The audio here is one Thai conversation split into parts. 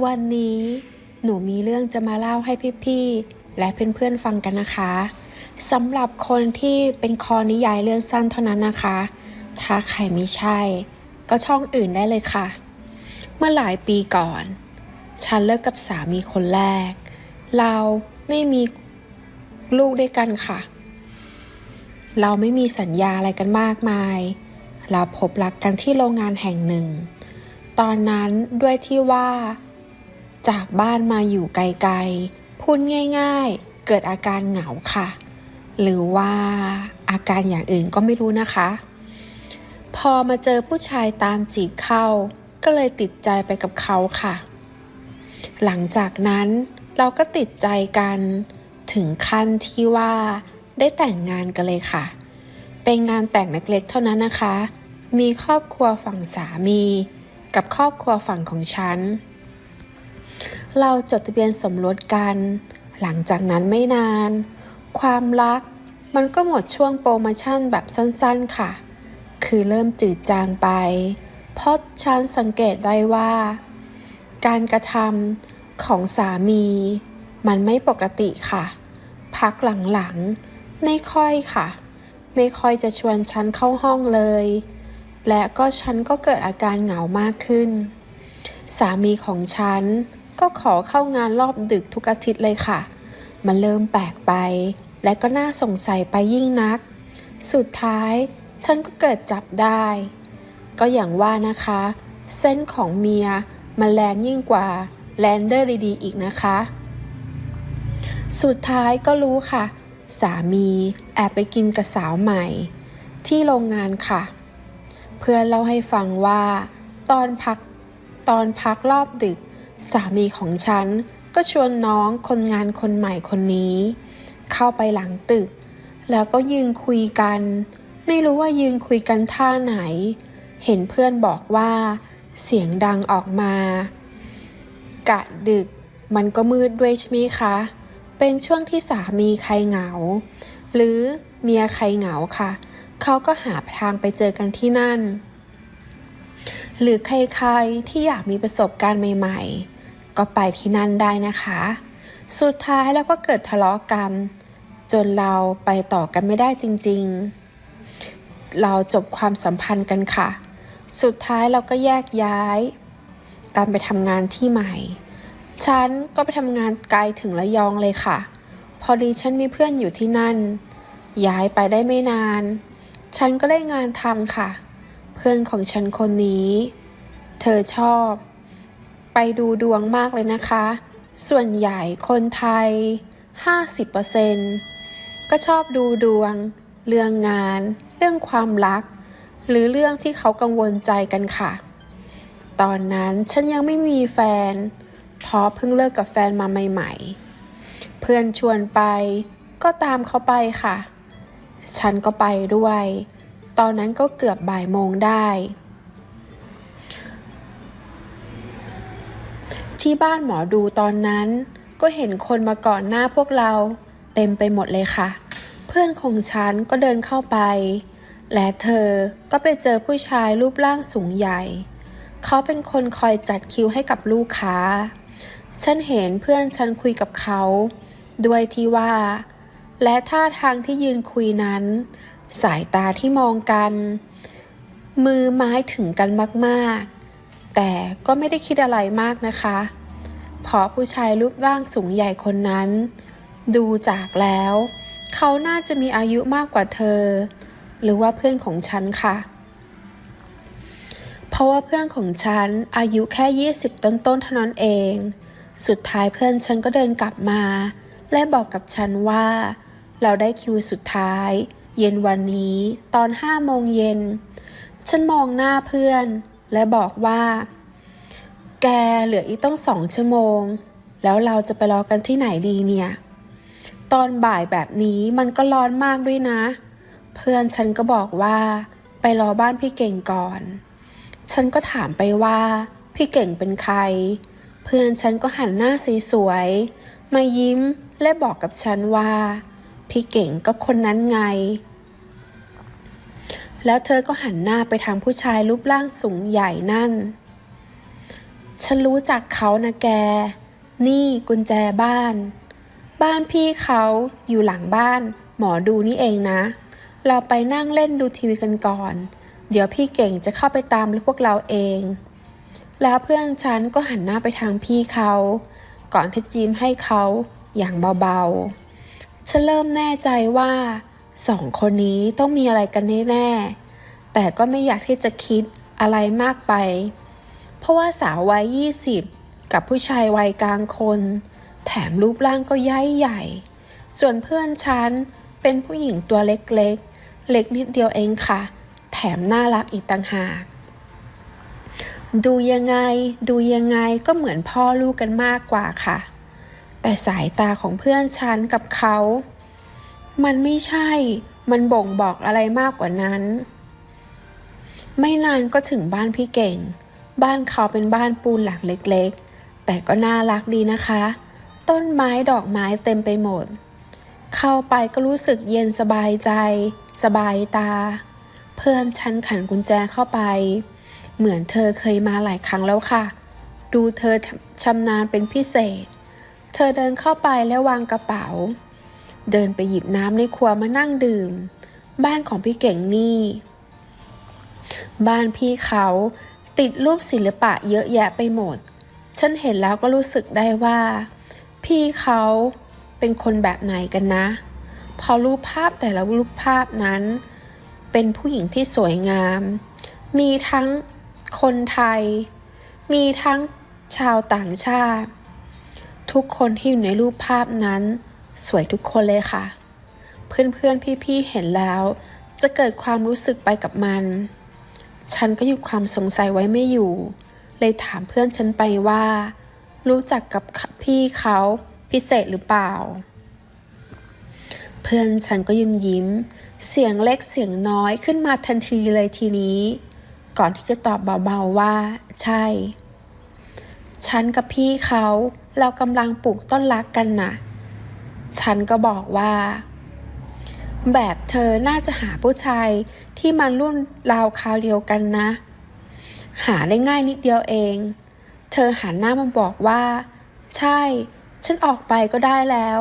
วันนี้หนูมีเรื่องจะมาเล่าให้พี่ๆ และเพื่อนๆฟังกันนะคะสำหรับคนที่เป็นคอนิยายเรื่องสั้นเท่านั้นนะคะ ถ้าใครไม่ใช่ ก็ช่องอื่นได้เลยค่ะ เมื่อหลายปีก่อน ฉันเลิกกับสามีคนแรก เราไม่มีลูกด้วยกันค่ะ เราไม่มีสัญญาอะไรกันมากมาย เราพบรักกันที่โรงงานแห่งหนึ่ง ตอนนั้นด้วยที่ว่า จากบ้านมาอยู่ไกลๆ พูดง่ายๆ เกิดอาการเหงาค่ะ หรือว่าอาการอย่างอื่นก็ไม่รู้นะคะ พอมาเจอผู้ชายตามจีบเข้า ก็เลยติดใจไปกับเขาค่ะ หลังจากนั้นเราก็ติดใจกันถึงขั้นที่ว่าได้แต่งงานกันเลยค่ะ เป็นงานแต่งเล็กๆเท่านั้นนะคะ มีครอบครัวฝั่งสามี กับครอบครัวฝั่งของฉัน เราจดทะเบียนสมรสกัน หลังจากนั้นไม่นาน ความรักมันก็หมดช่วงโปรโมชั่นแบบสั้นๆค่ะ คือเริ่มจืดจางไป เพราะฉันสังเกตได้ว่า การกระทำของสามี มันไม่ปกติค่ะ พักหลังๆ ไม่ค่อยค่ะ ไม่ค่อยจะชวนฉันเข้าห้องเลย และก็ฉันก็เกิดอาการเหงามากขึ้น สามีของฉัน ก็ขอเข้างานรอบดึกทุกอาทิตย์เลยค่ะ มันเริ่มแปลกไป และก็น่าสงสัยไปยิ่งนัก สุดท้าย ฉันก็เกิดจับได้ ก็อย่างว่านะคะ เส้นของเมียมันแรงยิ่งกว่าแลนเดอร์ดีๆอีกนะคะ สุดท้ายก็รู้ค่ะ สามีแอบไปกินกับสาวใหม่ ที่โรงงานค่ะ เพื่อนเล่าให้ฟังว่า ตอนพักตอนพักรอบดึก สามีของฉันก็ชวนน้องคนงานคนใหม่คนนี้ เข้าไปหลังตึก แล้วก็ยืนคุยกัน ไม่รู้ว่ายืนคุยกันท่าไหน เห็นเพื่อนบอกว่า เสียงดังออกมา กะดึกมันก็มืดด้วยใช่ไหมคะ เป็นช่วงที่สามีใครเหงา หรือเมียใครเหงาค่ะ เขาก็หาทางไปเจอกันที่นั่น หรือใครๆที่อยากมีประสบการณ์ใหม่ ๆ ก็ไปที่นั่นได้นะคะ สุดท้ายแล้วก็เกิดทะเลาะกัน จนเราไปต่อกันไม่ได้จริงๆ เราจบความสัมพันธ์กันค่ะ สุดท้ายเราก็แยกย้าย การไปทำงานที่ใหม่ ฉันก็ไปทำงานไกลถึงระยองเลยค่ะ พอดีฉันมีเพื่อนอยู่ที่นั่น ย้ายไปได้ไม่นาน ฉันก็ได้งานทำค่ะ เพื่อนของฉันคนนี้ เธอชอบ ไปดูดวงมากเลยนะคะ ส่วนใหญ่คนไทย 50%ก็ชอบดูดวง เรื่องงาน เรื่องความรัก หรือเรื่องที่เขากังวลใจกันค่ะ ตอนนั้นฉันยังไม่มีแฟนเพราะเพิ่งเลิกกับแฟนมาใหม่ ๆ เพื่อนชวนไปก็ตามเขาไปค่ะ ฉันก็ไปด้วย ตอนนั้นก็เกือบบ่ายโมงได้ ที่บ้านหมอดูตอนนั้น ก็เห็นคนมาก่อนหน้าพวกเรา เต็มไปหมดเลยค่ะ เพื่อนของฉันก็เดินเข้าไป และเธอก็ไปเจอผู้ชายรูปร่างสูงใหญ่ เขาเป็นคนคอยจัดคิวให้กับลูกค้า ฉันเห็นเพื่อนฉันคุยกับเขา ด้วยที่ว่า และท่าทางที่ยืนคุยนั้น สายตาที่มองกัน มือไม้ถึงกันมากๆ แต่ก็ไม่ได้คิดอะไรมากนะคะเพราะผู้ชายรูปร่างสูงใหญ่คนนั้น ดูจากแล้ว เขาน่าจะมีอายุมากกว่าเธอ หรือว่าเพื่อนของฉันค่ะ เพราะว่าเพื่อนของฉันอายุแค่ 20 ต้นๆเท่านั้นเอง สุดท้ายเพื่อนฉันก็เดินกลับมา และบอกกับฉันว่า เราได้คิวสุดท้าย เย็นวันนี้ตอน5โมงเย็น ฉันมองหน้าเพื่อน และบอกว่า แกเหลืออีกต้องสองชั่วโมง แล้วเราจะไปรอกันที่ไหนดีเนี่ย ตอนบ่ายแบบนี้มันก็ร้อนมากด้วยนะ เพื่อนฉันก็บอกว่า ไปรอบ้านพี่เก่งก่อน ฉันก็ถามไปว่า พี่เก่งเป็นใคร เพื่อนฉันก็หันหน้าสวยๆมายิ้มและบอกกับฉันว่า พี่เก่งก็คนนั้นไง แล้วเธอก็หันหน้าไปทางผู้ชายรูปร่างสูงใหญ่นั่น ฉันรู้จักเขานะแก นี่กุญแจบ้าน บ้านพี่เขาอยู่หลังบ้าน หมอดูนี่เองนะ เราไปนั่งเล่นดูทีวีกันก่อน เดี๋ยวพี่เก่งจะเข้าไปตามพวกเราเอง แล้วเพื่อนฉันก็หันหน้าไปทางพี่เขา ก่อนที่จะยิ้มให้เขาอย่างเบาๆ ฉันเริ่มแน่ใจว่า สองคนนี้ต้องมีอะไรกันแน่ๆแต่ก็ไม่อยากที่จะคิดอะไรมากไป เพราะว่าสาววัย20 กับผู้ชายวัยกลางคน แถมรูปร่างก็ย้ายใหญ่ ส่วนเพื่อนฉันเป็นผู้หญิงตัวเล็กๆ เล็กนิดเดียวเองค่ะ แถมน่ารักอีกต่างหาก ดูยังไง ดูยังไงก็เหมือนพ่อลูกกันมากกว่าค่ะ แต่สายตาของเพื่อนฉันกับเขา มันไม่ใช่ มันบ่งบอกอะไรมากกว่านั้น ไม่นานก็ถึงบ้านพี่เก่ง บ้านเขาเป็นบ้านปูนหลังเล็กๆ แต่ก็น่ารักดีนะคะ ต้นไม้ดอกไม้เต็มไปหมด เข้าไปก็รู้สึกเย็นสบายใจ สบายตา เพื่อนฉันขันกุญแจเข้าไป เหมือนเธอเคยมาหลายครั้งแล้วค่ะ ดูเธอชำนาญเป็นพิเศษ เธอเดินเข้าไปแล้ววางกระเป๋า เดินไปหยิบน้ำในครัวมานั่งดื่ม บ้านของพี่เก่งนี่ บ้านพี่เขาติดรูปศิลปะเยอะแยะไปหมด ฉันเห็นแล้วก็รู้สึกได้ว่า พี่เขาเป็นคนแบบไหนกันนะ พอรูปภาพแต่ละรูปภาพนั้น เป็นผู้หญิงที่สวยงาม มีทั้งคนไทย มีทั้งชาวต่างชาติ ทุกคนที่อยู่ในรูปภาพนั้น สวยทุกคนเลยค่ะ เพื่อนๆพี่ๆเห็นแล้ว จะเกิดความรู้สึกไปกับมัน ฉันก็หยุดความสงสัยไว้ไม่อยู่ เลยถามเพื่อนฉันไปว่า รู้จักกับพี่เขาพิเศษหรือเปล่า เพื่อนฉันก็ยิ้มยิ้ม เสียงเล็กเสียงน้อยขึ้นมาทันทีเลยทีนี้ ก่อนที่จะตอบเบาๆว่า ใช่ ฉันกับพี่เขาเรากำลังปลูกต้นรักกันนะ ฉันก็บอกว่า แบบเธอน่าจะหาผู้ชายที่มันรุ่นราวคราวเดียวกันนะ หาได้ง่ายนิดเดียวเอง เธอหันหน้ามาบอกว่า ใช่ ฉันออกไปก็ได้แล้ว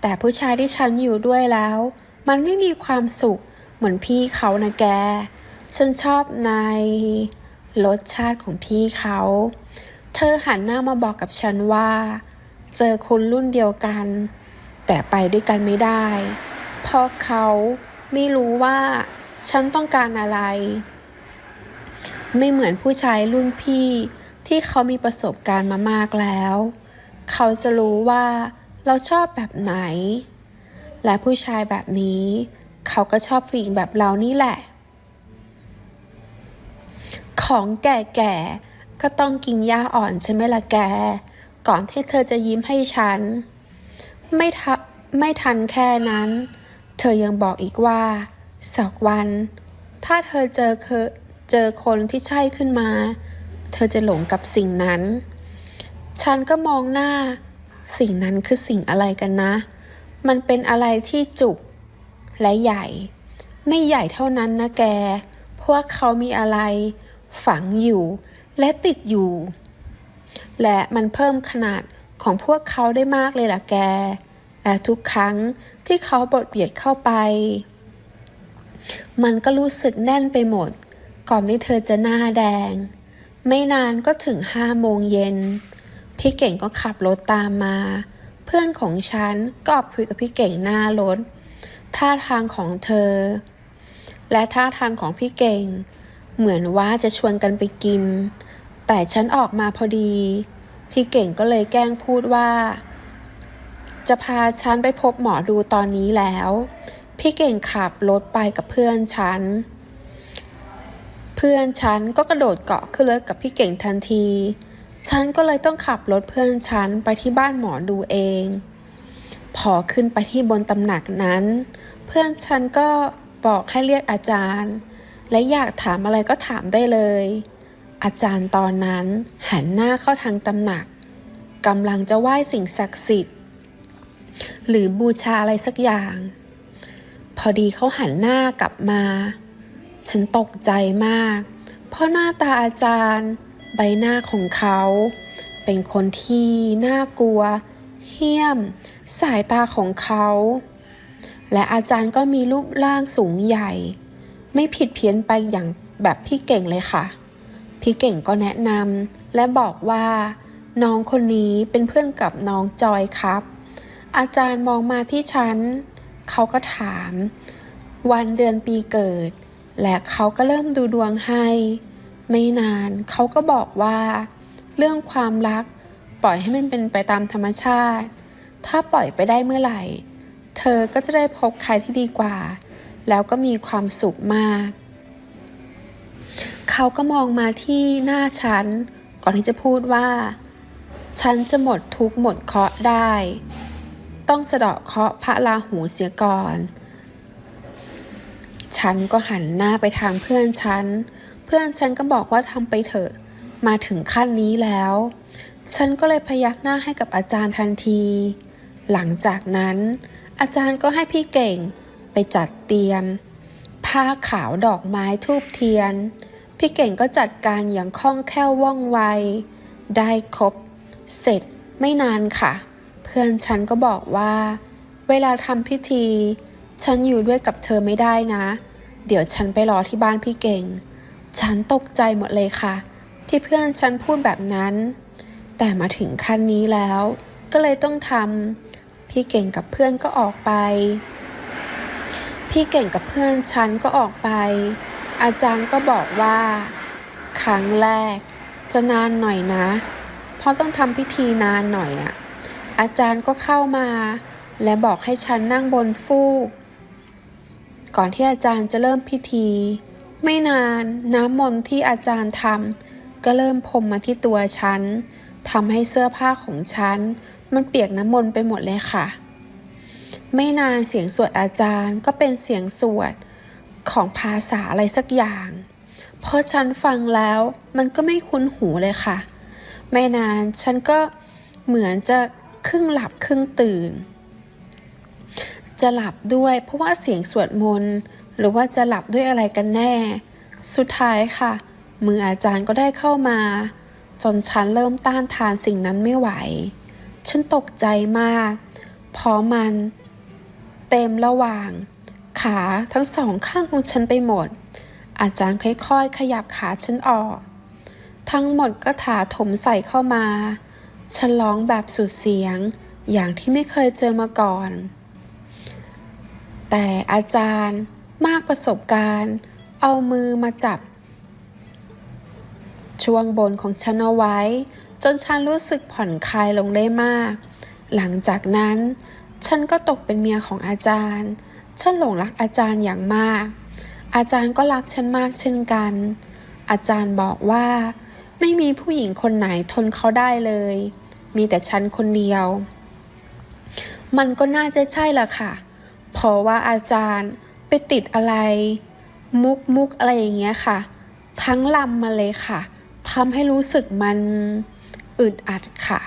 แต่ผู้ชายที่ฉันอยู่ด้วยแล้ว มันไม่มีความสุขเหมือนพี่เขานะแก ฉันชอบในรสชาติของพี่เขา เธอหันหน้ามาบอกกับฉันว่า เจอคนรุ่นเดียวกัน แต่ไปด้วยกันไม่ได้ เพราะเขาไม่รู้ว่าฉันต้องการอะไร ไม่เหมือนผู้ชายรุ่นพี่ที่เขามีประสบการณ์มามากแล้ว เขาจะรู้ว่าเราชอบแบบไหน และผู้ชายแบบนี้ เขาก็ชอบผู้หญิงแบบเรานี่แหละ ของแก่ๆก็ต้องกินหญ้าอ่อนใช่ไหมล่ะแก ก่อนที่เธอจะยิ้มให้ฉัน ไม่ทไม่ทันแค่นั้น เธอยังบอกอีกว่าสักวัน ถ้าเธอเจอเคเจอคนที่ใช่ขึ้นมา เธอจะหลงกับสิ่งนั้น ฉันก็มองหน้า สิ่งนั้นคือสิ่งอะไรกันนะ มันเป็นอะไรที่จุกและใหญ่ ไม่ใหญ่เท่านั้นนะแก พวกเขามีอะไร ฝังอยู่และติดอยู่ และมันเพิ่มขนาด ของพวกเขาได้มากเลยล่ะแก และทุกครั้งที่เขาบดเบียดเข้าไป มันก็รู้สึกแน่นไปหมด ก่อนที่เธอจะหน้าแดง ไม่นานก็ถึงห้าโมงเย็น พี่เก่งก็ขับรถตามมา เพื่อนของฉันก็ออกคุยกับพี่เก่งหน้ารถ ท่าทางของเธอ และท่าทางของพี่เก่ง เหมือนว่าจะชวนกันไปกิน แต่ฉันออกมาพอดี พี่เก่งก็เลยแกล้งพูดว่า จะพาฉันไปพบหมอดูตอนนี้แล้ว พี่เก่งขับรถไปกับเพื่อนฉัน เพื่อนฉันก็กระโดดเกาะขึ้นรถกับพี่เก่งทันที ฉันก็เลยต้องขับรถเพื่อนฉันไปที่บ้านหมอดูเอง พอขึ้นไปที่บนตำหนักนั้น เพื่อนฉันก็บอกให้เรียกอาจารย์ และอยากถามอะไรก็ถามได้เลย อาจารย์ตอนนั้นหันหน้าเข้าทางตำหนักกำลังจะไหว้สิ่งศักดิ์สิทธิ์ หรือบูชาอะไรสักอย่าง พอดีเขาหันหน้ากลับมา ฉันตกใจมาก เพราะหน้าตาอาจารย์ ใบหน้าของเขา เป็นคนที่น่ากลัว เหี้ยม สายตาของเขา และอาจารย์ก็มีรูปร่างสูงใหญ่ ไม่ผิดเพี้ยนไปอย่างแบบพี่เก่งเลยค่ะ พี่เก่งก็แนะนำและบอกว่า น้องคนนี้เป็นเพื่อนกับน้องจอยครับ อาจารย์มองมาที่ฉัน เขาก็ถาม วันเดือนปีเกิด และเขาก็เริ่มดูดวงให้ ไม่นานเขาก็บอกว่า เรื่องความรัก ปล่อยให้มันเป็นไปตามธรรมชาติ ถ้าปล่อยไปได้เมื่อไหร่ เธอก็จะได้พบใครที่ดีกว่า แล้วก็มีความสุขมาก เขาก็มองมาที่หน้าฉัน ก่อนที่จะพูดว่า ฉันจะหมดทุกหมดเคราะห์ได้ ต้องสะเดาะเคราะห์พระราหูเสียก่อน ฉันก็หันหน้าไปทางเพื่อนฉัน เพื่อนฉันก็บอกว่าทำไปเถอะ มาถึงขั้นนี้แล้ว ฉันก็เลยพยักหน้าให้กับอาจารย์ทันที หลังจากนั้น อาจารย์ก็ให้พี่เก่งไปจัดเตรียมผ้าขาวดอกไม้ทูบเทียน พี่เก่งก็จัดการอย่างคล่องแคล่วว่องไว ได้ครบ เสร็จไม่นานค่ะ เพื่อนฉันก็บอกว่า เวลาทำพิธี ฉันอยู่ด้วยกับเธอไม่ได้นะ เดี๋ยวฉันไปรอที่บ้านพี่เก่ง ฉันตกใจหมดเลยค่ะ ที่เพื่อนฉันพูดแบบนั้น แต่มาถึงขั้นนี้แล้ว ก็เลยต้องทำพี่เก่งกับเพื่อนก็ออกไป พี่เก่งกับเพื่อนฉันก็ออกไป อาจารย์ก็บอกว่า ครั้งแรก จะนานหน่อยนะ เพราะต้องทำพิธีนานหน่อยอะ่ะ อาจารย์ก็เข้ามา และบอกให้ฉันนั่งบนฟูก ก่อนที่อาจารย์จะเริ่มพิธี ไม่นานน้ำมนต์ที่อาจารย์ทำก็เริ่มพรมมาที่ตัวฉันทำให้เสื้อผ้าของฉัน มันเปียกน้ำมนต์ไปหมดเลยค่ะ ไม่นานเสียงสวดอาจารย์ก็เป็นเสียงสวด ของภาษาอะไรสักอย่างพอฉันฟังแล้วมันก็ไม่คุ้นหูเลยค่ะ ไม่นานฉันก็เหมือนจะครึ่งหลับครึ่งตื่น จะหลับด้วยเพราะว่าเสียงสวดมนต์หรือว่าจะหลับด้วยอะไรกันแน่ สุดท้ายค่ะ มืออาจารย์ก็ได้เข้ามา จนฉันเริ่มต้านทานสิ่งนั้นไม่ไหว ฉันตกใจมาก เพราะมัน เต็มระหว่าง ขาทั้งสองข้างของฉันไปหมด อาจารย์ค่อยๆ ขยับขาฉันออก ทั้งหมดก็ถาถมใส่เข้ามา ฉันร้องแบบสุดเสียง อย่างที่ไม่เคยเจอมาก่อน แต่อาจารย์มากประสบการณ์ เอามือมาจับ ช่วงบนของฉันเอาไว้ จนฉันรู้สึกผ่อนคลายลงได้มาก หลังจากนั้น ฉันก็ตกเป็นเมียของอาจารย์ ฉันหลงรักอาจารย์อย่างมาก อาจารย์ก็รักฉันมากเช่นกัน อาจารย์บอกว่า ไม่มีผู้หญิงคนไหนทนเขาได้เลย มีแต่ฉันคนเดียว มันก็น่าจะใช่ละค่ะ เพราะว่าอาจารย์ไปติดอะไร มุกมุกอะไรอย่างเงี้ยค่ะ ทั้งลำมาเลยค่ะทำให้รู้สึกมันอึดอัดค่ะ